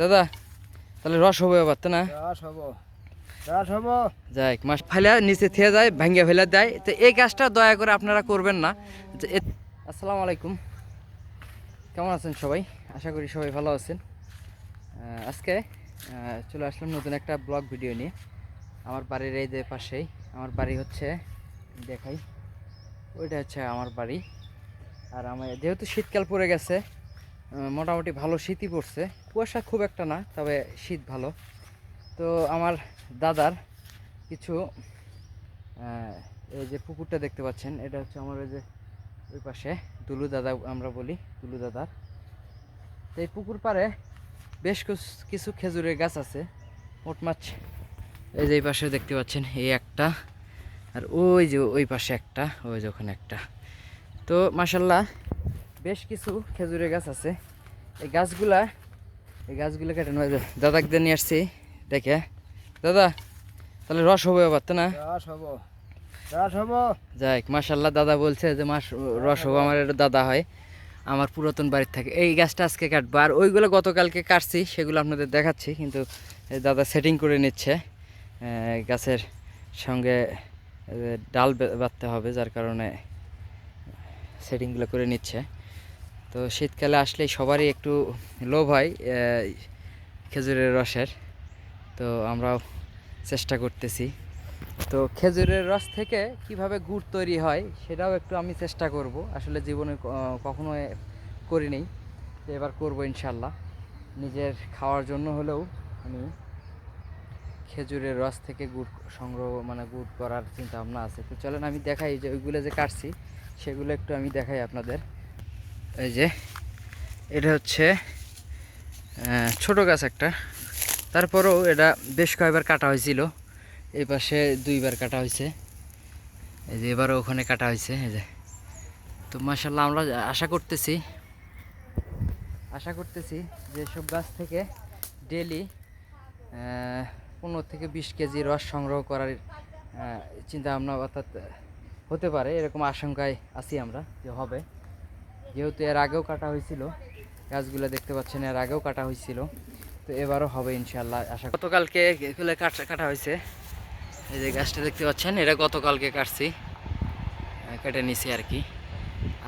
দাদা তাহলে রস হবে এবার তো না? রস হব। রস হব। যাই মাছ ফাইলা নিচে থেকে যায় ভাঙ্গে ফেলে দেয় তো এই কাজটা দয়া করে আপনারা করবেন না। আসসালামু আলাইকুম। কেমন আছেন সবাই? আশা করি সবাই ভালো আছেন। আজকে চলে আসলাম নতুন একটা ব্লগ ভিডিও নিয়ে। আমার বাড়ির এই যে পাশেই আমার বাড়ি হচ্ছে দেখাই। ওইটা হচ্ছে আমার বাড়ি। আর আমার যেহেতু শীতকাল পড়ে গেছে মোটামুটি ভালো শীতই পড়ছে। কুয়াশা খুব একটা না, তবে শীত ভালো। তো আমার দাদার কিছু এই যে পুকুরটা দেখতে পাচ্ছেন, এটা হচ্ছে আমার ওই যে ওই পাশে, দুলু দাদা আমরা বলি, দুলু দাদার। তো এই পুকুর পাড়ে বেশ কিছু- খেজুরের গাছ আছে। মোট মাছ এই যে এই পাশে দেখতে পাচ্ছেন, এই একটা, আর ওই যে ওই পাশে একটা, ওই যে ওখানে একটা। তো মাসাল্লাহ বেশ কিছু খেজুরের গাছ আছে। এই গাছগুলা এই গাছগুলো কেটে নেওয়া যায়। দাদাকে নিয়ে আসছি দেখে। দাদা তাহলে রস হবে এবার তো না? রস হব রস হব। যাই মাসাল্লাহ দাদা বলছে যে মাস রস হবে আমার এটা দাদা হয়। আমার পুরাতন বাড়ির থাকে। এই গাছটা আজকে কাটবো। আর ওইগুলো গতকালকে কাটছি সেগুলো আপনাদের দেখাচ্ছি কিন্তু এই দাদা সেটিং করে নিচ্ছে। গাছের সঙ্গে ডাল বাঁধতে হবে যার কারণে সেটিংগুলো করে নিচ্ছে। তো শীতকালে আসলে সবারই একটু লোভ হয় খেজুরের রসের। তো আমরাও চেষ্টা করতেছি। তো খেজুরের রস থেকে কীভাবে গুড় তৈরি হয় সেটাও একটু আমি চেষ্টা করব। আসলে জীবনে কখনো করিনি। এবার করব ইনশাল্লাহ নিজের খাওয়ার জন্য হলেও আমি খেজুরের রস থেকে গুড় সংগ্রহ মানে গুড় করার চিন্তা ভাবনা আছে। তো চলেন আমি দেখাই যে ওইগুলো যে কাটছি, সেগুলো একটু আমি দেখাই আপনাদের। এই যে, এটা হচ্ছে ছোট গাছ একটা। তারপরেও এটা বেশ কয়েকবার কাটা হয়েছিল। এই পাশে দুইবার কাটা হয়েছে। এই যে এবারও ওখানে কাটা হয়েছে, এই যে। তো মাসাল্লাহ আমরা আশা করতেছি আশা করতেছি যে সব গাছ থেকে ডেলি পনেরো থেকে বিশ কেজি রস সংগ্রহ করার চিন্তা ভাবনা অর্থাৎ হতে পারে, এরকম আশঙ্কায় আছি আমরা যে হবে। যেহেতু এর আগেও কাটা হয়েছিল, গাছগুলো দেখতে পাচ্ছেন, এর আগেও কাটা হয়েছিল। তো এবারও হবে ইনশাল্লাহ আশা গতকালকে এগুলো কাটা কাটা হয়েছে। এই যে গাছটা দেখতে পাচ্ছেন, এটা গতকালকে কাটছি। কেটে নিছি আর কি।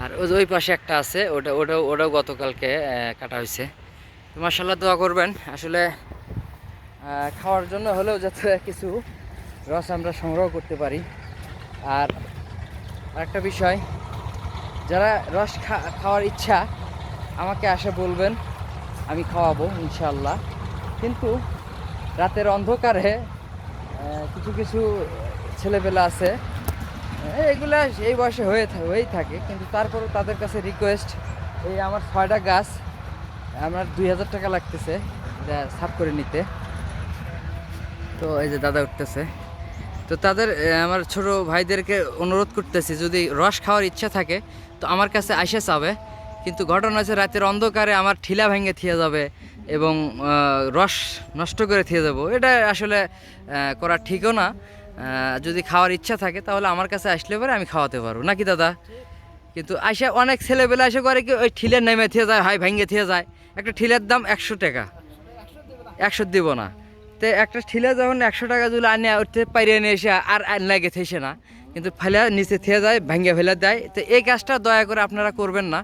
আর ওই পাশে একটা আছে, ওটা ওটাও ওটাও গতকালকে কাটা হয়েছে। তো মাসাল্লাহ দোয়া করবেন। আসলে খাওয়ার জন্য হলেও যাতে কিছু রস আমরা সংগ্রহ করতে পারি। আর একটা বিষয় যারা রস খাওয়ার ইচ্ছা, আমাকে আসে বলবেন, আমি খাওয়াবো ইনশাল্লাহ কিন্তু রাতের অন্ধকারে কিছু কিছু ছেলেপেলে আছে এগুলা এই বয়সে হয়ে হয়েই থাকে, কিন্তু তারপরেও তাদের কাছে রিকোয়েস্ট এই আমার ছয়টা গাছ, আমার দুই হাজার টাকা লাগতেছে সাফ করে নিতে। তো এই যে দাদা উঠতেছে। তো তাদের আমার ছোট ভাইদেরকে অনুরোধ করতেছি, যদি রস খাওয়ার ইচ্ছা থাকে, তো আমার কাছে আসে চাবে। কিন্তু ঘটনা হচ্ছে রাতের অন্ধকারে আমার ঠিলা ভেঙে থিয়ে যাবে এবং রস নষ্ট করে থিয়ে যাব। এটা আসলে করা ঠিকও না। যদি খাওয়ার ইচ্ছা থাকে, তাহলে আমার কাছে আসলে পরে আমি খাওয়াতে পারব। নাকি দাদা? কিন্তু আইসা অনেক ছেলেবেলা আসে করে কি ওই ঠিলের নেমে থিয়ে যায় হয় ভেঙে থিয়ে যায়। একটা ঠিলের দাম একশো টাকা। একশো দিব না। তো একটা ঠিলে যখন একশো টাকা যদি আনে উঠতে পাইরে নিয়ে এসে আর লাগে থেসে না। কিন্তু ফেলে নিচে থেকে যায় ভেঙে ফেলে দেয়। তো এই কাজটা দয়া করে আপনারা করবেন না।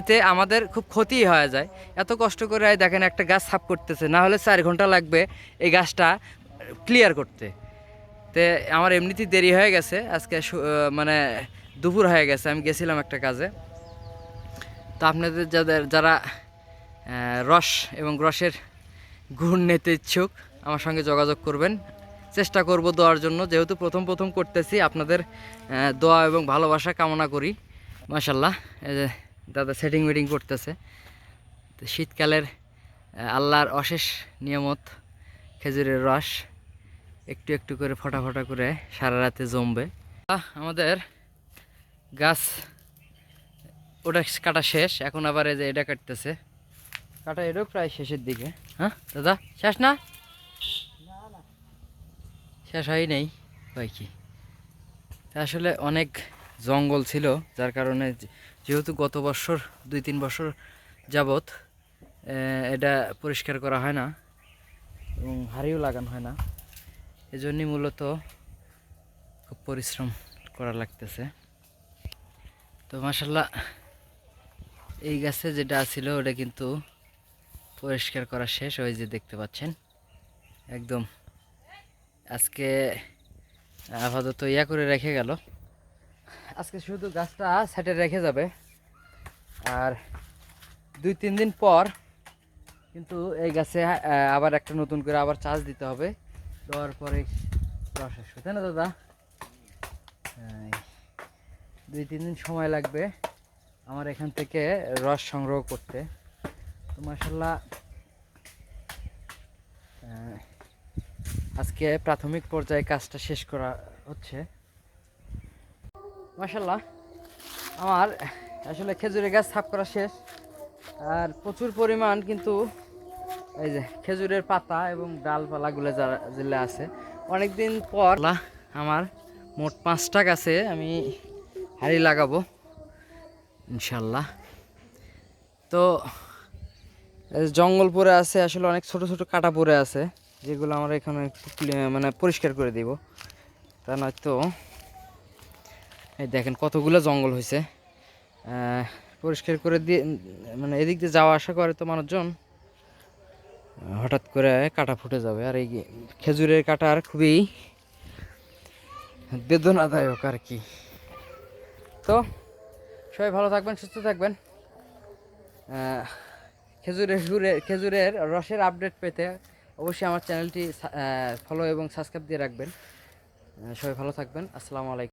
এতে আমাদের খুব ক্ষতি হয়ে যায়। এত কষ্ট করে দেখেন একটা গাছ সাফ করতেছে। না হলে চার ঘণ্টা লাগবে এই গাছটা ক্লিয়ার করতে। তে আমার এমনিতেই দেরি হয়ে গেছে। আজকে মানে দুপুর হয়ে গেছে। আমি গেছিলাম একটা কাজে। তো আপনাদের যাদের, যারা রস এবং রসের গুণ নিতে ইচ্ছুক আমার সঙ্গে যোগাযোগ করবেন। চেষ্টা করব দেওয়ার জন্য। যেহেতু প্রথম প্রথম করতেছি, আপনাদের দোয়া এবং ভালোবাসা কামনা করি। মাসাল্লাহ এই যে দাদা সেটিং মিটিং করতেছে। তো শীতকালের আল্লাহর অশেষ নিয়ামত, খেজুরের রস, একটু একটু করে ফটা ফটা করে সারা রাতে জমবে। আমাদের গাছ, ওটা কাটা শেষ। এখন আবার এই যে এটা কাটতেছে। কাটা এটাও প্রায় শেষের দিকে। হ্যাঁ দাদা, শেষ না? শেষ হয় নেই হয় কি? আসলে অনেক জঙ্গল ছিল, যার কারণে যেহেতু গত বছর, দুই তিন বছর যাবত এটা পরিষ্কার করা হয় না এবং হাড়িও লাগানো হয় না। এজন্যই মূলত খুব পরিশ্রম করা লাগতেছে। তো মাসাল্লাহ এই গাছে যেটা ছিল, ওটা কিন্তু পরিষ্কার করা শেষ, ওই যে দেখতে পাচ্ছেন, একদম আজকে আপাতত ইয়া করে রেখে গেল। আজকে শুধু গাছটা সাইডে রেখে যাবে। আর দুই তিন দিন পর কিন্তু এই গাছে আবার একটা নতুন করে আবার চার্জ দিতে হবে। দেওয়ার পরে রস আসবে না দাদা? দুই তিন দিন সময় লাগবে আমার এখান থেকে রস সংগ্রহ করতে। তো মাসাল্লাহ আজকে প্রাথমিক পর্যায়ে কাজটা শেষ করা হচ্ছে। মাসাল্লাহ আমার আসলে খেজুরের গাছ সাফ করা শেষ। আর প্রচুর পরিমাণ কিন্তু এই যে খেজুরের পাতা এবং ডালপালাগুলো যারা যেগুলো আছে। অনেক দিন পর আমার মোট পাঁচটা গাছে আমি হাড়ি লাগাবো ইনশাল্লাহ তো জঙ্গল পড়ে আছে, আসলে অনেক ছোট ছোট কাটা পড়ে আছে। যেগুলো আমরা এখানে একটু মানে পরিষ্কার করে দিব। তা নয়তো এই দেখেন কতগুলো জঙ্গল হয়েছে। পরিষ্কার করে দিয়ে মানে এদিক দিয়ে যাওয়া আসা করে তো মানুষজন। হঠাৎ করে কাটা ফুটে যাবে, আর এই খেজুরের কাটার খুবই বেদনাদায়ক আর কি। তো, সবাই ভালো থাকবেন, সুস্থ থাকবেন। খেজুরের গুড়ে- খেজুরের রসের আপডেট পেতে অবশ্যই আমার চ্যানেলটি ফলো এবং সাবস্ক্রাইব দিয়ে রাখবেন। সবাই ভালো থাকবেন। আসসালামু আলাইকুম।